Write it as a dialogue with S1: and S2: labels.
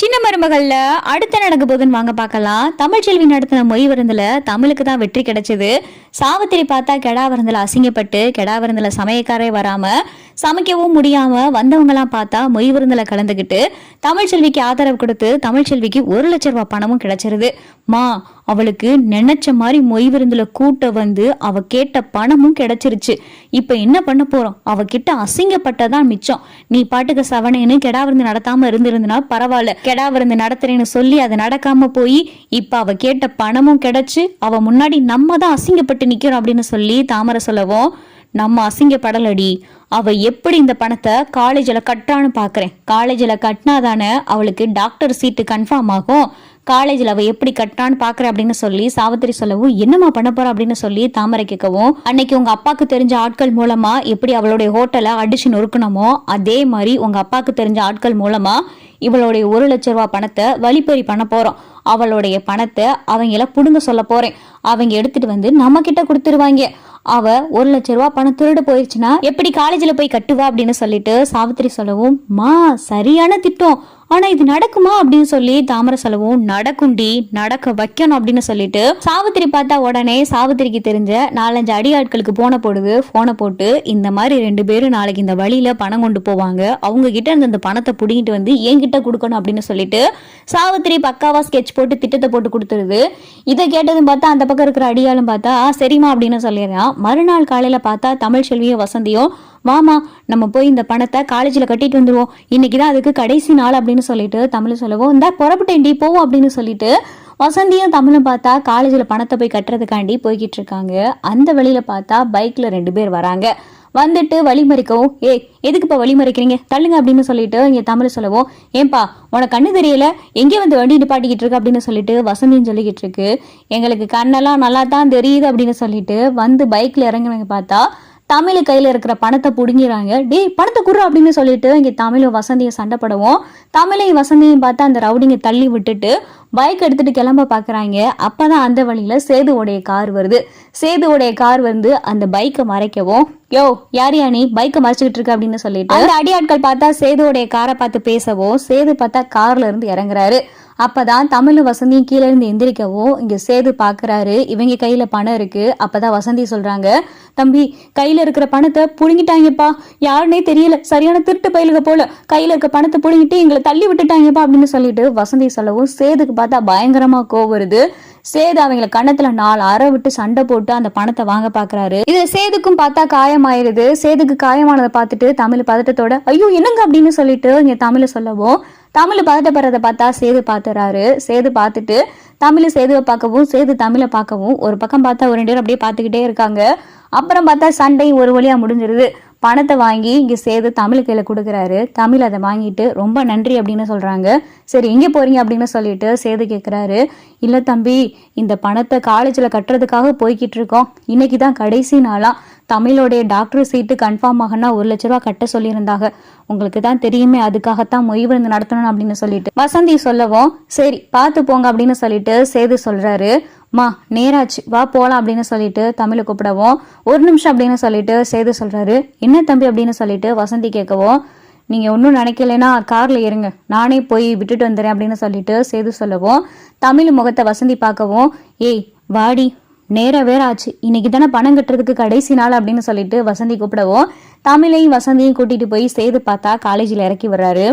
S1: சின்ன மருமகள்ல அடுத்த நடக்க போகுதுன்னு வாங்க பார்க்கலாம். தமிழ்ச்செல்வி நடத்தின மொய் விருந்தில் தமிழுக்கு தான் வெற்றி கிடைச்சது. சாவித்திரி பார்த்தா கெடா விருந்தில் அசிங்கப்பட்டு கெடா விருந்தில் சமயக்காரே வராமல் சமைக்கவும் முடியாம வந்தவங்களாம் பார்த்தா மொய் விருந்துல கலந்துக்கிட்டு தமிழ்ச்செல்விக்கு ஆதரவு கொடுத்து தமிழ்ச்செல்விக்கு ஒரு லட்ச ரூபாய் பணமும் கிடைச்சிருது. மா அவளுக்கு நினைச்ச மாதிரி மொய் விருந்துல கூட்ட வந்து அவ கேட்ட பணமும் கிடைச்சிருச்சு. இப்ப என்ன பண்ண போறோம்? அவகிட்ட அசிங்கப்பட்டதான் மிச்சம். நீ பாட்டுக்கு சவனேன்னு கெடா விருந்து நடத்தாம இருந்திருந்தனா பரவாயில்ல கெடா விருந்து நடத்துறேன்னு சொல்லி அது நடக்காம போய் இப்ப அவ கேட்ட பணமும் கிடைச்சு அவ முன்னாடி நம்ம தான் அசிங்கப்பட்டு நிக்கிறோம் அப்படின்னு சொல்லி தாமரை சொல்லவும் நம்ம அசிங்கப்படலடி. அவ எப்படி இந்த பணத்தை காலேஜில் கட்டுறான்னு பார்க்குறேன் காலேஜில் கட்டினாதானே அவளுக்கு டாக்டர் சீட்டு கன்ஃபார்ம் ஆகும். காலேஜில் அவள் எப்படி கட்டான்னு பார்க்குறேன் அப்படின்னு சொல்லி சாவித்திரி சொல்லவும் என்னம்மா பண்ண போகிறா அப்படின்னு சொல்லி தாமரை கேட்கவும் அன்னைக்கு உங்கள் அப்பாவுக்கு தெரிஞ்ச ஆட்கள் மூலமாக எப்படி அவளுடைய ஹோட்டலை அடிச்சு நொறுக்கணுமோ அதே மாதிரி உங்கள் அப்பாவுக்கு தெரிஞ்ச ஆட்கள் மூலமாக இவளுடைய ஒரு லட்ச ரூபா பணத்தை வழிப்பறி பண்ண போகிறோம் அவளுடைய பணத்தை அவங்கள புடுங்க சொல்ல போகிறேன் அவங்க எடுத்துட்டு வந்து நம்மக்கிட்ட கொடுத்துருவாங்க. அவ ஒரு லட்ச ரூபா பணம் திருடு போயிருச்சுன்னா எப்படி காலேஜில் போய் கட்டுவா அப்படின்னு சொல்லிட்டு சாவித்திரி சொல்லவும் மா சரியான திட்டம். ஆனா இது நடக்குமா அப்படின்னு சொல்லி தாமரை செலவும் நடக்குண்டி நடக்க வைக்கணும் அப்படின்னு சொல்லிட்டு சாவித்திரி பார்த்தா உடனே சாவித்திரிக்கு தெரிஞ்ச நாலஞ்சு அடி ஆட்களுக்கு போன போடுது. போனை போட்டு இந்த மாதிரி ரெண்டு பேரும் நாளைக்கு இந்த வழியில பணம் கொண்டு போவாங்க. அவங்க கிட்ட இருந்து அந்த பணத்தை புடிங்கிட்டு வந்து என்கிட்ட கொடுக்கணும் அப்படின்னு சொல்லிட்டு சாவித்திரி பக்காவா ஸ்கெட்ச் போட்டு திட்டத்தை போட்டு கொடுத்துருது. இதை கேட்டதும் பார்த்தா அந்த பக்கம் இருக்கிற அடியாலும் பார்த்தா சரிமா சரிம்மா அப்படின்னு சொல்லிடுறான். மறுநாள் காலையில பார்த்தா தமிழ் செல்வியும் வசந்தியும் வாமா நம்ம போய் இந்த பணத்தை காலேஜில் கட்டிட்டு வந்துடுவோம் இன்னைக்கு தான் அதுக்கு கடைசி நாள் அப்படின்னு சொல்லிட்டு தமிழ் சொல்லவும். இந்த புறப்பட்டேன்டி போவோம் அப்படின்னு சொல்லிட்டு வசந்தியும் தமிழும் பார்த்தா காலேஜில் பணத்தை போய் கட்டுறதுக்காண்டி போய்கிட்டு இருக்காங்க. அந்த வழியில் பார்த்தா பைக்கில் ரெண்டு பேர் வராங்க. வந்துட்டு வழிமறிக்கவும் ஏ எதுக்கு இப்போ வழிமறிக்கிறீங்க? தள்ளுங்க அப்படின்னு சொல்லிட்டு இங்கே தமிழ் சொல்லவும். ஏன்பா உனக்கு கண்ணு தெரியல? எங்கே வந்து வண்டி நிப்பாட்டிக்கிட்டு இருக்கு? அப்படின்னு சொல்லிட்டு வசந்தியும் சொல்லிக்கிட்டு இருக்கு. எங்களுக்கு கண்ணெல்லாம் நல்லா தான் தெரியுது அப்படின்னு சொல்லிட்டு வந்து பைக்கில் இறங்குனவங்க பார்த்தா தமிழ் கையில் இருக்கிற பணத்தை பிடுங்கிறாங்க டேய் பணத்தை குறு அப்படின்னு சொல்லிட்டு இங்கே தமிழும் வசந்தியும் சண்டைப்படவும். தமிழையும் வசந்தியும் பார்த்து அந்த ரவுடிங்க தள்ளி விட்டுட்டு பைக் எடுத்துட்டு கிளம்ப பார்க்குறாங்க அப்போ தான் அந்த வழியில் சேதுவோடைய கார் வருது. சேதுவோடைய கார் வந்து அந்த பைக்கை மறைக்கவும் யோ யார் யா நீ? பைக்கை மறைச்சிக்கிட்டு இருக்க அப்படின்னு சொல்லிட்டு அந்த அடியாட்கள் பார்த்தா சேதுவோடைய காரை பார்த்து பேசவும் சேது பார்த்தா கார்ல இருந்து இறங்குறாரு. அப்பதான் தமிழ் வசந்தியும் கீழே இருந்து எந்திரிக்கவும் இங்க சேது பாக்குறாரு. இவங்க கையில பணம் இருக்கு. அப்பதான் வசந்தி சொல்றாங்க தம்பி கையில இருக்கிற பணத்தை புடுங்கிட்டாங்கப்பா. யாருன்னே தெரியல. சரியான திருட்டு பயிலுக போல. கையில இருக்க பணத்தை புடுங்கிட்டு எங்களை தள்ளி விட்டுட்டாங்கப்பா அப்படின்னு சொல்லிட்டு வசந்தி சொல்லவும் சேதுக்கு பார்த்தா பயங்கரமா கோவம் வருது. சேது அவங்கள கண்ணத்துல நாலு அறை விட்டு சண்டை போட்டு அந்த பணத்தை வாங்க பாக்குறாரு. இது சேதுக்கும் பார்த்தா காயமாயிருது. சேதுக்கு காயமானதை பார்த்துட்டு தமிழ் பதட்டத்தோட ஐயோ என்னங்க அப்படின்னு சொல்லிட்டு இங்க தமிழ் சொல்லவும் தமிழ் பதட்டப்படுறத பார்த்தா சேது பார்த்துறாரு சேது பார்த்துட்டு தமிழ் சேதுவை பார்க்கவும் சேது தமிழை பார்க்கவும் ஒரு பக்கம் பார்த்தா ஒரு ரெண்டு பேரும் அப்படியே பார்த்துக்கிட்டே இருக்காங்க. அப்புறம் பார்த்தா சண்டை ஒரு வழியா முடிஞ்சிருது. பணத்தை வாங்கி இங்கே சேது தமிழ் கையில் கொடுக்குறாரு. தமிழ் அதை வாங்கிட்டு ரொம்ப நன்றி அப்படின்னு சொல்கிறாங்க சரி எங்கே போகிறீங்க அப்படின்னு சொல்லிட்டு சேது கேட்குறாரு இல்லை தம்பி இந்த பணத்தை காலேஜில் கட்டுறதுக்காக போய்கிட்டு இருக்கோம். இன்னைக்கு தான் கடைசி நாளாக தமிழோடைய டாக்டர் சீட்டு கன்ஃபார்ம் ஆகனா ஒரு லட்ச ரூபா கட்ட சொல்லியிருந்தாங்க. உங்களுக்கு தான் தெரியுமே அதுக்காகத்தான் மொய் விருந்து நடத்தணும் அப்படின்னு சொல்லிட்டு. வசந்தி சொல்லவும் சரி பார்த்து போங்க அப்படின்னு சொல்லிட்டு சேது சொல்கிறாரு மா நேராச்சு. வா போகலாம் அப்படின்னு சொல்லிட்டு தமிழை கூப்பிடவும். ஒரு நிமிஷம் அப்படின்னு சொல்லிட்டு சேது சொல்கிறாரு என்ன தம்பி அப்படின்னு சொல்லிட்டு வசந்தி கேட்கவும் நீங்கள் ஒன்றும் நினைக்கலைன்னா காரில் இருங்க நானே போய் விட்டுட்டு வந்துடுறேன் அப்படின்னு சொல்லிட்டு சேது சொல்லவும் தமிழ் முகத்தை வசந்தி பார்க்கவும் ஏய் வாடி நேரம் வேற ஆச்சு. இன்னைக்கு தானே பணம் கட்டுறதுக்கு கடைசி நாள் அப்படின்னு சொல்லிட்டு வசந்தி கூப்பிடவும் தமிழையும் வசந்தியும் கூட்டிகிட்டு போய் சேது பார்த்தா காலேஜில் இறக்கி வர்றாரு